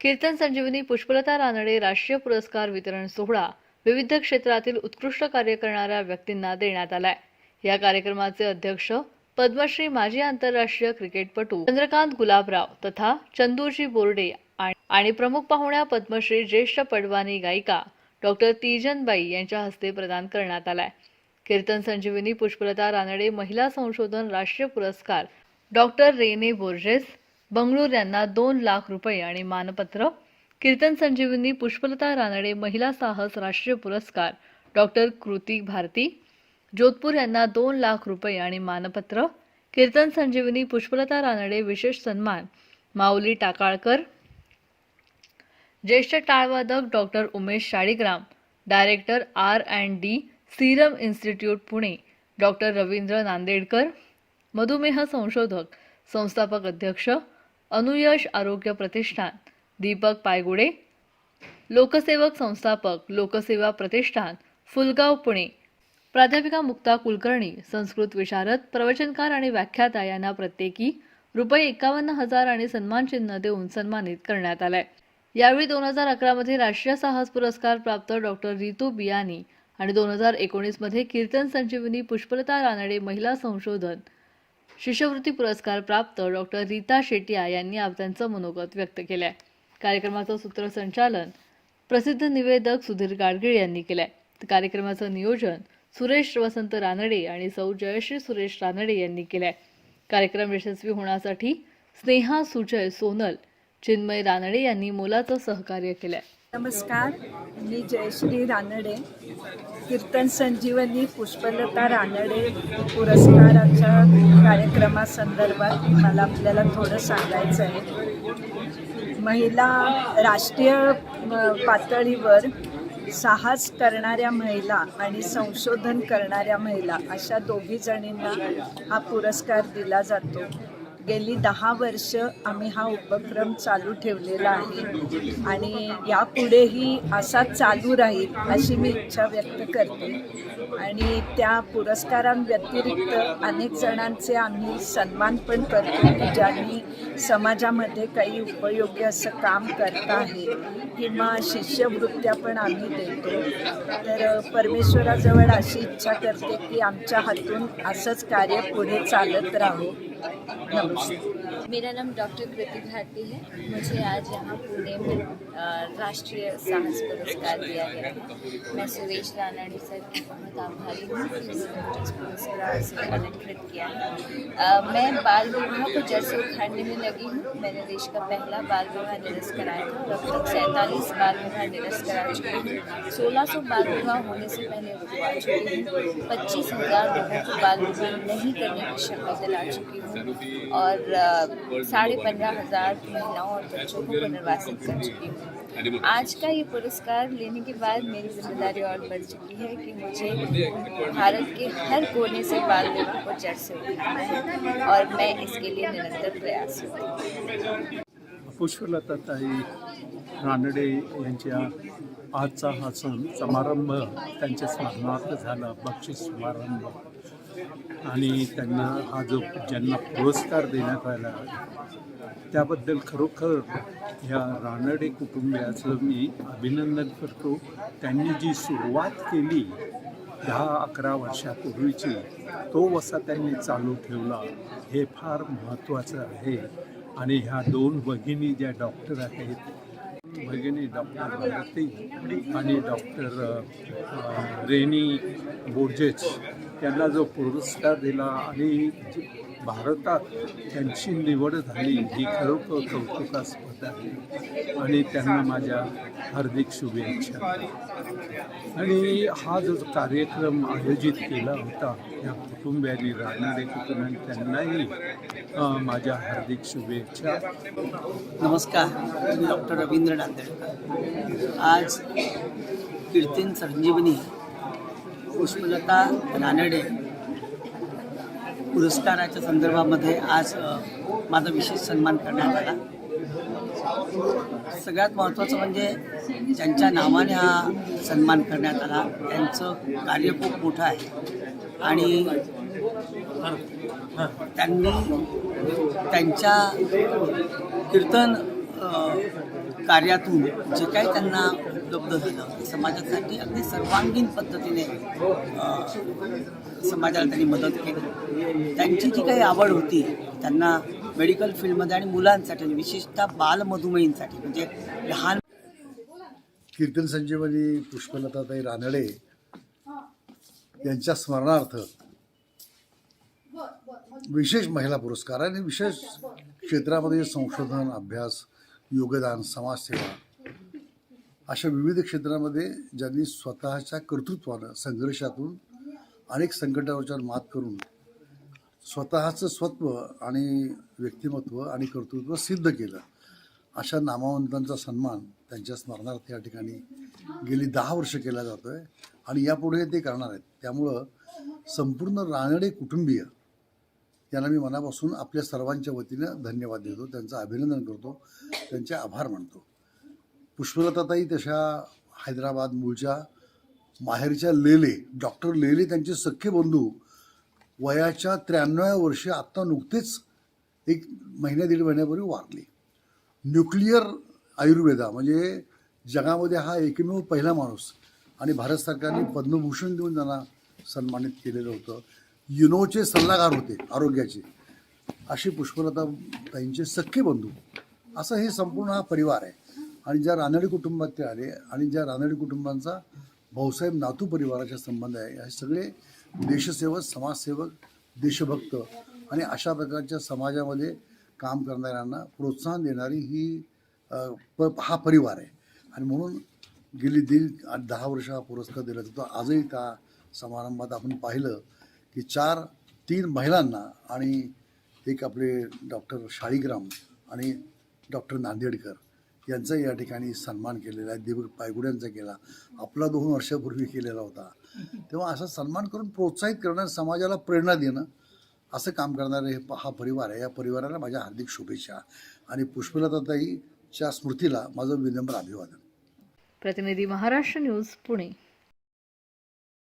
कीर्तन संजीवनी पुष्पलता रानडे राष्ट्रीय पुरस्कार वितरण सोहळा विविध क्षेत्रातील उत्कृष्ट कार्य करणाऱ्या व्यक्तींना देण्यात आलाय. या कार्यक्रमाचे अध्यक्ष पद्मश्री माजी आंतरराष्ट्रीय क्रिकेटपटू चंद्रकांत गुलाबराव तथा चंदूजी बोर्डे आणि- प्रमुख पाहुण्या पद्मश्री ज्येष्ठ पडवानी गायिका डॉक्टर तीजनबाई यांच्या हस्ते प्रदान करण्यात आलाय. कीर्तन संजीवनी पुष्पलता रानडे महिला संशोधन राष्ट्रीय पुरस्कार डॉक्टर रेने बोर्जेस बंगळूर यांना दोन लाख रुपये आणि मानपत्र. कीर्तन संजीवनी पुष्पलता रानडे महिला साहस राष्ट्रीय पुरस्कार. डॉक्टर कृती भारती. जोधपूर यांना दोन लाख रुपये आणि मानपत्र. कीर्तन संजीवनी पुष्पलता रानडे विशेष सन्मान. माऊली टाकाळकर. ज्येष्ठ टाळवादक doctor Umesh Shaligram director R and D serum institute Pune. Doctor Ravindra Nandedkar. मधुमेह संशोधक. संस्थापक अध्यक्ष. अनुयश आरोग्य प्रतिष्ठान. दीपक पायगुडे. लोकसेवक संस्थापक लोकसेवा प्रतिष्ठान फुलगाव पुणे. प्राध्यापिका मुक्ता कुलकर्णी संस्कृत विशारद प्रवचनकार आणि व्याख्याता यांना प्रत्येकी रुपये एकावन्न हजार आणि सन्मानचिन्ह देऊन सन्मानित करण्यात आलंय. यावेळी दोन हजार अकरामध्ये राष्ट्रीय साहस पुरस्कार प्राप्त डॉक्टर रितू बियानी आणि दोन हजार एकोणीसमध्ये कीर्तन संजीवनी पुष्पलता रानडे महिला संशोधन शिष्यवृत्ती पुरस्कार प्राप्त डॉक्टर रीता शेटिया यांनी त्यांचं मनोगत व्यक्त केलंय. कार्यक्रमाचं सूत्रसंचालन प्रसिद्ध निवेदक सुधीर गाडगीळ यांनी केलंय. तर कार्यक्रमाचं नियोजन सुरेश वसंत रानडे आणि सौ जयश्री सुरेश रानडे यांनी केलंय. कार्यक्रम यशस्वी होण्यासाठी स्नेहा सुजय सोनल चिन्मय रानडे यांनी मोलाचं सहकार्य केलंय. नमस्कार मी जयश्री रानडे. कीर्तन संजीवनी पुष्पलता रानडे पुरस्काराच्या कार्यक्रमासंदर्भात मला आपल्याला थोडं सांगायचं आहे. महिला राष्ट्रीय पातळीवर साहस करणाऱ्या महिला आणि संशोधन करणाऱ्या महिला अशा दोघी जणींना हा पुरस्कार दिला जातो. गेली दहा वर्ष आम्ही हा उपक्रम चालू ठेवलेला आहे. आणि यापुढेही असा चालू राहील अशी मी इच्छा व्यक्त करते. आणि त्या पुरस्कारांव्यतिरिक्त अनेक जणांचे आम्ही सन्मान पण करतो की ज्यांनी समाजामध्ये काही उपयोगी असं काम करत आहे किंवा शिष्यवृत्त्या पण आम्ही देतो. तर परमेश्वराजवळ अशी इच्छा करते की आमच्या हातून असंच कार्य पुढे चालत राहो. 我们要 मेरा नाम डॉक्टर कृति भारती है। मुझे आज यहाँ पुणे में राष्ट्रीय साहस पुरस्कार दिया गया है। मैं सुरेश रानाडी सर की बहुत आभारी हूँ। पुरस्कार से अलंकृत किया है। मैं बाल विवाह को जैसे उखाड़ने में लगी हूँ। मैंने देश का पहला बाल विवाह निरस्त कराया था तक सैंतालीस बाल विवाह निरस्त करा चुकी हूँ। सोलह सौ बाल विवाह होने से पहले रुकवा चुकी हूँ। पच्चीस हज़ार लोगों को बाल विवाह नहीं करने की शपथ दिला चुकी हूँ। और साढ़े पंद्रह हज़ार महिलाओं और बच्चों को पुनर्वासित कर चुकी हूँ। आज का ये पुरस्कार लेने के बाद मेरी ज़िम्मेदारी और बढ़ चुकी है कि मुझे भारत के हर कोने से बाल विवाह को जड़ से उठाना है और मैं इसके लिए निरंतर प्रयास हूँ। पुष्पलताताई रानडे यांच्या आजचा हा सण समारंभ त्यांच्या स्मरणार्थ झाला, बक्षीस समारंभ. आणि त्यांना हा जो ज्यांना पुरस्कार देण्यात आला त्याबद्दल खरोखर ह्या रानडे कुटुंबियाचं मी अभिनंदन करतो. त्यांनी जी सुरुवात केली दहा अकरा वर्षापूर्वीची तो वसा त्यांनी चालू ठेवला. हे फार महत्त्वाचं आहे. आणि ह्या दोन भगिनी ज्या डॉक्टर आहेत भगिनी डॉक्टर भारती आणि डॉक्टर रेनी बोर्जेच त्यांना जो पुरस्कार दिला आणि भारतात त्यांची निवड झाली ही खरोखर कौतुकास्पद आहे. आणि त्यांना माझ्या हार्दिक शुभेच्छा. आणि हा जो कार्यक्रम आयोजित केला होता या कुटुंबियांनी राहणारे कुटुंबांनी त्यांनाही माझ्या हार्दिक शुभेच्छा. नमस्कार मी डॉक्टर रवींद्र नांदेडकर. आज कीर्तीन संजीवनी पुष्पलता रानडे पुरस्काराच्या संदर्भामध्ये आज माझा विशेष सन्मान करण्यात आला. सगळ्यात महत्त्वाचं म्हणजे ज्यांच्या नावाने हा सन्मान करण्यात आला त्यांचं कार्य खूप मोठं आहे. आणि त्यांनी त्यांच्या कीर्तन कार्यातून जे काही त्यांना उपलब्ध झालं समाजासाठी अगदी सर्वांगीण पद्धतीने समाजाला त्यांनी मदत केली. त्यांची जी काही आवड होती त्यांना मेडिकल फील्डमध्ये आणि मुलांसाठी विशेषतः बालमधुमेहींसाठी म्हणजे लहान कीर्तन संजीवनी पुष्पलताताई रानडे यांच्या स्मरणार्थ विशेष महिला पुरस्कार आणि विशेष क्षेत्रामध्ये संशोधन अभ्यास योगदान समाजसेवा अशा विविध क्षेत्रामध्ये ज्यांनी स्वतःच्या कर्तृत्वानं संघर्षातून अनेक संकटावरच्या मात करून स्वतःचं स्वत्व आणि व्यक्तिमत्व आणि कर्तृत्व सिद्ध केलं अशा नामवंतांचा सन्मान त्यांच्या स्मरणार्थ या ठिकाणी गेली दहा वर्ष केला जातो आहे आणि यापुढे ते करणार आहेत. त्यामुळं संपूर्ण रानडे कुटुंबीय यांना मी मनापासून आपल्या सर्वांच्या वतीनं धन्यवाद देतो. त्यांचं अभिनंदन करतो. त्यांचे आभार मानतो. पुष्पलताताई तशा हैदराबाद मूळच्या माहेरच्या लेले डॉक्टर लेले त्यांचे सख्खे बंधू वयाच्या त्र्याण्णव्या वर्षी आत्ता नुकतेच एक महिन्या दीड महिन्यापूर्वी वारले. न्यूक्लिअर आयुर्वेदा म्हणजे जगामध्ये हा एकमेव पहिला माणूस आणि भारत सरकारने पद्मभूषण देऊन त्यांना सन्मानित केलेलं होतं. युनोचे सल्लागार होते आरोग्याचे. अशी पुष्पलता ताईंचे सख्खे बंधू. असं हे संपूर्ण हा परिवार आहे. आणि ज्या रानडे कुटुंबात ते आले आणि ज्या रानडे कुटुंबांचा भाऊसाहेब नातू परिवाराचा संबंध आहे हे सगळे देशसेवक समाजसेवक देशभक्त आणि अशा प्रकारच्या समाजामध्ये काम करणाऱ्यांना प्रोत्साहन देणारी ही प हा परिवार आहे. आणि म्हणून गेली दीड दहा वर्ष हा पुरस्कार दिला जातो. आजही त्या समारंभात आपण पाहिलं. की चार तीन महिलांना आणि एक आपले डॉक्टर शाळीग्राम आणि डॉक्टर नांदेडकर यांचा या ठिकाणी सन्मान केलेला आहे. दिवक पायगुड्यांचा केला. आपला दोन वर्षापूर्वी केलेला होता. तेव्हा असा सन्मान करून प्रोत्साहित करणं समाजाला प्रेरणा देणं असं काम करणारे हे हा परिवार आहे. या परिवाराला माझ्या हार्दिक शुभेच्छा आणि पुष्पलताताईच्या स्मृतीला माझं विनम्र अभिवादन. प्रतिनिधी महाराष्ट्र न्यूज पुणे.